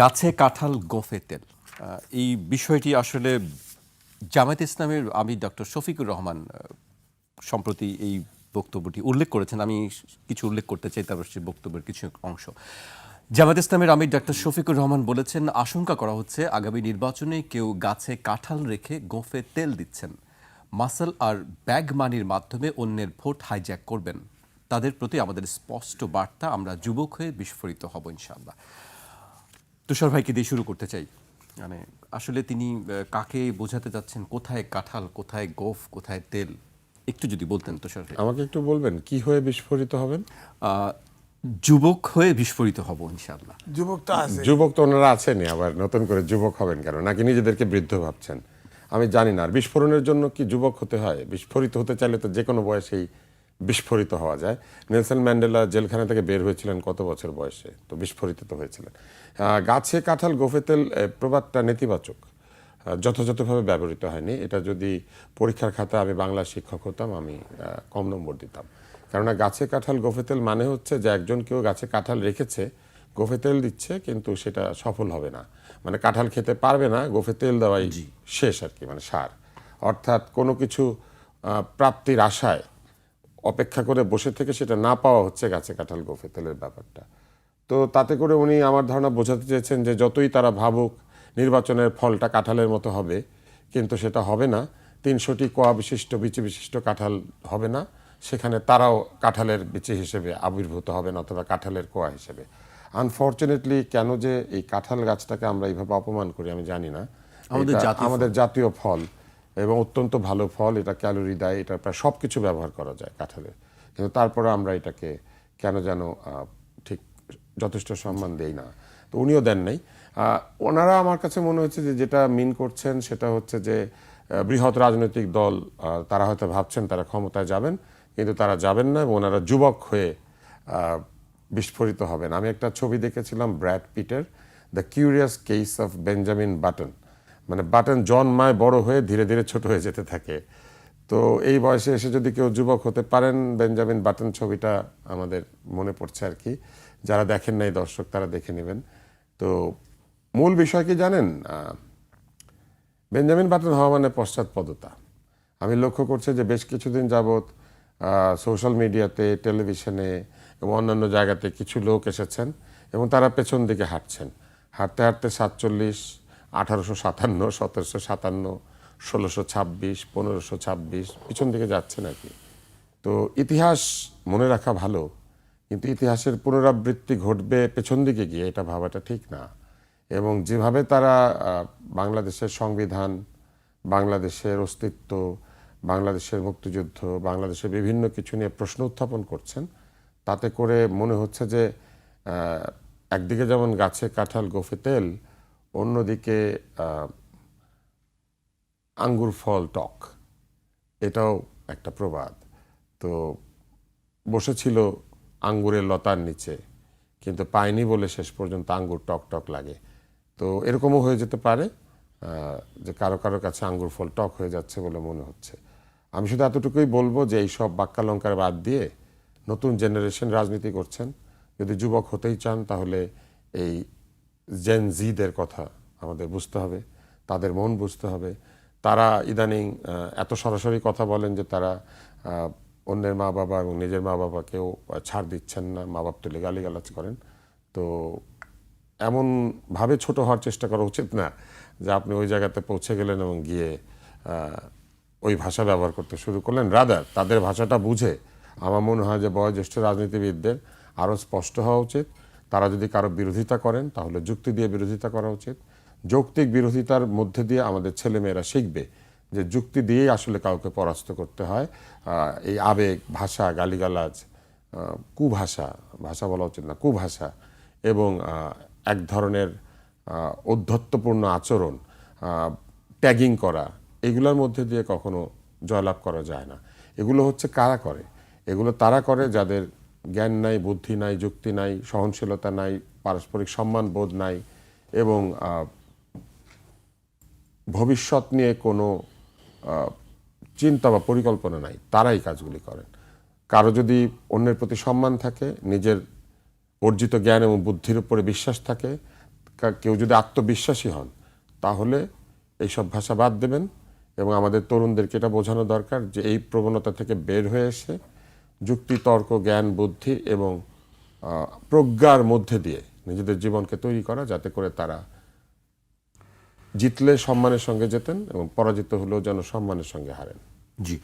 গাছে কাঁঠাল, গোফে তেল। এই বিষয়টি আসলে জামায়াত ইসলামের আমি ডক্টর শফিকুর রহমান সম্প্রতি এই বক্তব্যটি উল্লেখ করেছেন। আমি কিছু উল্লেখ করতে চাই, তারপর সেই বক্তব্যের কিছু অংশ। জামায়াত ইসলামের আমির ডক্টর শফিকুর রহমান বলেছেন, আশঙ্কা করা হচ্ছে আগামী নির্বাচনে কেউ গাছে কাঁঠাল রেখে গোফে তেল দিচ্ছেন। মাসেল আর ব্যাগ মানির মাধ্যমে অন্যের ভোট হাইজ্যাক করবেন। তাদের প্রতি আমাদের স্পষ্ট বার্তা, আমরা যুবক হয়ে বিস্ফোরিত হব ইনশাআল্লাহ। তুষার ভাইকে দিয়ে শুরু করতে চাই। মানে আসলে তিনি কাকে বোঝাতে চাচ্ছেন কোথায় কাঁঠাল? কোথায় গোফ? কোথায় তেল? একটু যদি বলতেন তুষার ভাই। আমাকে একটু বলবেন কি হয়ে বিস্ফোরিত হবেন? যুবক হয়ে বিস্ফোরিত হব ইনশাআল্লাহ। যুবক তো আছে। যুবক তো ওনারা আছেনই আবার নতুন করে যুবক হবেন কেন? নাকি নিজেদেরকে বৃদ্ধ ভাবছেন? আমি জানি না আর বিস্ফোরণের জন্য কি যুবক হতে হয়? বিস্ফোরিত হতে চাইলে তো যে কোনো বয়সেই বিস্ফোরিত হওয়া যায়। নেলসন ম্যান্ডেলা জেলখানা থেকে বের হয়েছিলেন কত বছর বয়সে? তো বিস্ফোরিত তো হয়েছিলেন। গাছে কাঁঠাল গোফে তেল প্রবাদটা নেতিবাচক। যথাযথভাবে ব্যবহৃত হয়নি। এটা যদি পরীক্ষার খাতা আমি বাংলা শিক্ষক হতাম আমি কম নম্বর দিতাম। কেননা গাছে কাঁঠাল গোফে তেল মানে হচ্ছে যে একজন কেউ গাছে কাঁঠাল রেখেছে গোফে তেল দিচ্ছে কিন্তু সেটা সফল হবে না। মানে কাঁঠাল খেতে পারবে না গোফে তেল দেওয়াই শেষ আর কি মানে সার। অর্থাৎ কোনো কিছু প্রাপ্তির আশায় অপেক্ষা করে বসে থেকে সেটা না পাওয়া হচ্ছে গাছে কাঁঠাল গোফে তেলের ব্যাপারটা। তো তাতে করে উনি আমার ধারণা বোঝাতে চেয়েছেন যে যতই তারা ভাবুক নির্বাচনের ফলটা কাঁঠালের মতো হবে কিন্তু সেটা হবে না। তিনশোটি কোয়া বিশিষ্ট বিচি বিশিষ্ট কাঁঠাল হবে না। সেখানে তারাও কাঁঠালের বিচি হিসেবে আবির্ভূত হবেন অথবা কাঁঠালের কোয়া হিসেবে। আনফর্চুনেটলি কেন যে এই কাঁঠাল গাছটাকে আমরা এইভাবে অপমান করি আমি জানি না। আমাদের আমাদের জাতীয় ফল। এবং অত্যন্ত ভালো ফল, এটা ক্যালোরি দেয়, এটা প্রায় সব কিছু ব্যবহার করা যায় কাঁঠালের। কিন্তু তারপরে আমরা এটাকে কেন যেন ঠিক যথেষ্ট সম্মান দেই না। তো উনিও দেন নাই। ওনারা আমার কাছে মনে হচ্ছে যে যেটা মিন করছেন সেটা হচ্ছে যে বৃহৎ রাজনৈতিক দল তারা হয়তো ভাবছেন তারা ক্ষমতায় যাবেন, কিন্তু তারা যাবেন না এবং ওনারা যুবক হয়ে বিস্ফোরিত হবেন। আমি একটা ছবি দেখেছিলাম, Brad Peter, the curious case of Benjamin Button. মানে বাটন জন্মায় বড় হয়ে ধীরে ধীরে ছোট হয়ে যেতে থাকে। তো এই বয়সে এসে যদি কেউ যুবক হতে পারেন, বেঞ্জামিন বাটন ছবিটা আমাদের মনে পড়ছে আর কি। যারা দেখেন নাই দর্শক, তারা দেখে নেবেন। তো মূল বিষয় কি জানেন? বেঞ্জামিন বাটন হওয়া মানে পশ্চাৎপদতা। আমি লক্ষ্য করছি যে বেশ কিছুদিন যাবৎ সোশ্যাল মিডিয়াতে, টেলিভিশনে এবং অন্যান্য জায়গাতে কিছু লোক এসেছেন এবং তারা পেছন দিকে হাঁটছেন। হাঁটতে হাঁটতে সাতচল্লিশ আঠারোশো সাতান্ন, সতেরোশো সাতান্ন, ষোলোশো ছাব্বিশ, পনেরোশো ছাব্বিশ, পিছন দিকে যাচ্ছেন আর কি তো ইতিহাস মনে রাখা ভালো, কিন্তু ইতিহাসের পুনরাবৃত্তি ঘটবে পেছন দিকে গিয়ে, এটা ভাবাটা ঠিক না। এবং যেভাবে তারা বাংলাদেশের সংবিধান, বাংলাদেশের অস্তিত্ব, বাংলাদেশের মুক্তিযুদ্ধ, বাংলাদেশের বিভিন্ন কিছু নিয়ে প্রশ্ন উত্থাপন করছেন, তাতে করে মনে হচ্ছে যে একদিকে যেমন গাছে কাঁঠাল গোফে তেল অন্যদিকে আঙ্গুর ফল টক, এটাও একটা প্রবাদ। তো বসেছিল আঙ্গুরের লতার নিচে, কিন্তু পায়নি বলে শেষ পর্যন্ত আঙ্গুর টক টক লাগে। তো এরকমও হয়ে যেতে পারে যে কারও কারও কাছে আঙ্গুর ফল টক হয়ে যাচ্ছে বলে মনে হচ্ছে। আমি শুধু এতটুকুই বলব যে এই সব বাক্যালঙ্কার বাদ দিয়ে নতুন জেনারেশন রাজনীতি করছেন। যদি যুবক হতেই চান তাহলে এই জেন জিদের কথা আমাদের বুঝতে হবে, তাদের মন বুঝতে হবে। তারা ইদানিং এত সরাসরি কথা বলেন যে তারা অন্যের মা বাবা এবং নিজের মা বাবাকেও ছাড় দিচ্ছেন না মা বাপ তুলে গালিগালাজ করেন। তো এমন ভাবে ছোট হওয়ার চেষ্টা করা উচিত না যে আপনি ওই জায়গাতে পৌঁছে গেলেন এবং গিয়ে ওই ভাষা ব্যবহার করতে শুরু করলেন। রাদার তাদের ভাষাটা বুঝে। আমার মনে হয় যে বয়োজ্যেষ্ঠ রাজনীতিবিদদের আরও স্পষ্ট হওয়া উচিত। তারা যদি কারও বিরোধিতা করেন, তাহলে যুক্তি দিয়ে বিরোধিতা করা উচিত। যৌক্তিক বিরোধিতার মধ্যে দিয়ে আমাদের ছেলেমেয়েরা শিখবে যে যুক্তি দিয়েই আসলে কাউকে পরাস্ত করতে হয়। এই আবেগ, ভাষা, গালিগালাজ কুভাষা, ভাষা বলা উচিত না, কুভাষা এবং এক ধরনের ঔদ্ধত্যপূর্ণ আচরণ ট্যাগিং করা, এগুলোর মধ্যে দিয়ে কখনো জয়লাভ করা যায় না। এগুলো হচ্ছে কারা করে? এগুলো তারা করে যাদের জ্ঞান নাই, বুদ্ধি নাই, যুক্তি নাই, সহনশীলতা নাই, পারস্পরিক সম্মান বোধ নাই এবং ভবিষ্যৎ নিয়ে কোনো চিন্তা বা পরিকল্পনা নাই। তারাই কাজগুলি করেন। কারও যদি অন্যের প্রতি সম্মান থাকে, নিজের অর্জিত জ্ঞান এবং বুদ্ধির উপরে বিশ্বাস থাকে কেউ যদি আত্মবিশ্বাসী হন, তাহলে এইসব ভাষা বাদ দেবেন এবং আমাদের তরুণদেরকে এটা বোঝানো দরকার যে এই প্রবণতা থেকে বের হয়ে এসে যুক্তি তর্ক জ্ঞান, বুদ্ধি এবং প্রজ্ঞার মধ্যে দিয়ে নিজেদের জীবনকে তৈরি করা যাতে করে তারা জিতলে সম্মানের সঙ্গে যেতেন এবং পরাজিত হলেও যেন সম্মানের সঙ্গে হারেন। জি।